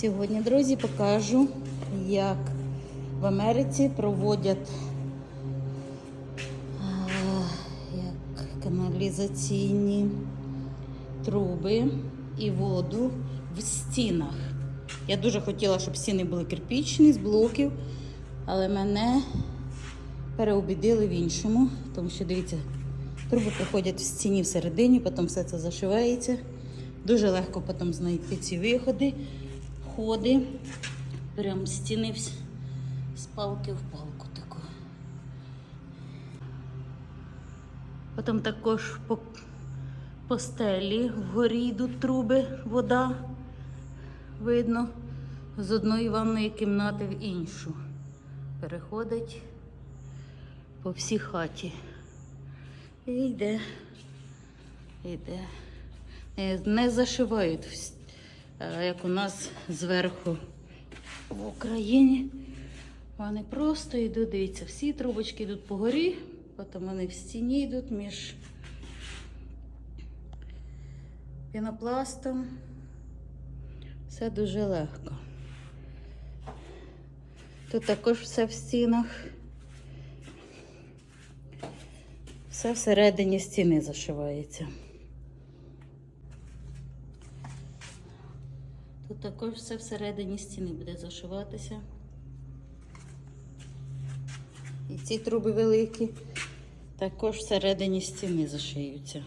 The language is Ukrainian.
Сьогодні, друзі, покажу, як в Америці проводять як каналізаційні труби і воду в стінах. Я дуже хотіла, щоб стіни були кирпічні з блоків, але мене переубідили в іншому, тому що дивіться, труби проходять в стіні всередині, потім все це зашивається. Дуже легко потім знайти ці виходи, ходи. Прям стіни з палки в палку таку. Потім також по, по стелі вгорі йдуть труби, вода. Видно, з одної ванної кімнати в іншу. Переходить по всій хаті. І йде, йде. Не зашивають, як у нас зверху в Україні. Вони просто йдуть, дивіться, всі трубочки йдуть по горі, потім вони в стіні йдуть між пінопластом. Все дуже легко. Тут також все в стінах. Все всередині стіни зашивається. Тут також все всередині стіни буде зашиватися. І ці труби великі також всередині стіни зашиються.